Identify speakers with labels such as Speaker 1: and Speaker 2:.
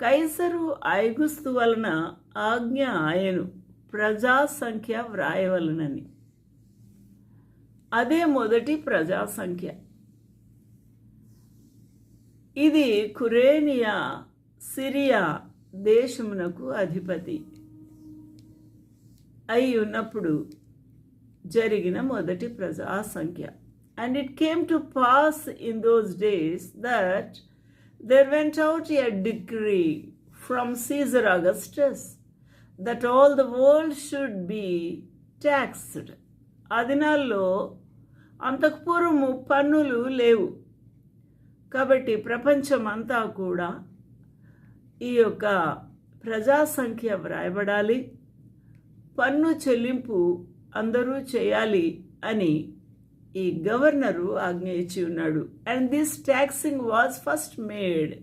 Speaker 1: కైసరు ఐగుస్తు వలన ఆజ్ఞ ఆయను ప్రజా సంఖ్య వ్రాయవలనని. అదే మొదటి ప్రజా సంఖ్య ఇది కురేనియా సిరియా దేశమునకు అధిపతి. అయి ఉన్నప్పుడు జరిగిన మొదటి ప్రజా సంఖ్య and it came to pass in those days that there went out a decree from Caesar Augustus that all the world should be taxed ఆ దినాల్లో అంతకు పూర్వము పన్నులు లేవు. కాబట్టి ప్రపంచం అంతా కూడా ఈ యొక్క ప్రజా సంఖ్య వ్రాయబడాలి పన్ను చెల్లింపు అందరూ చేయాలి అని ఈ గవర్నరు ఆజ్ఞ ఇచ్చి ఉన్నాడు. And this taxing was first made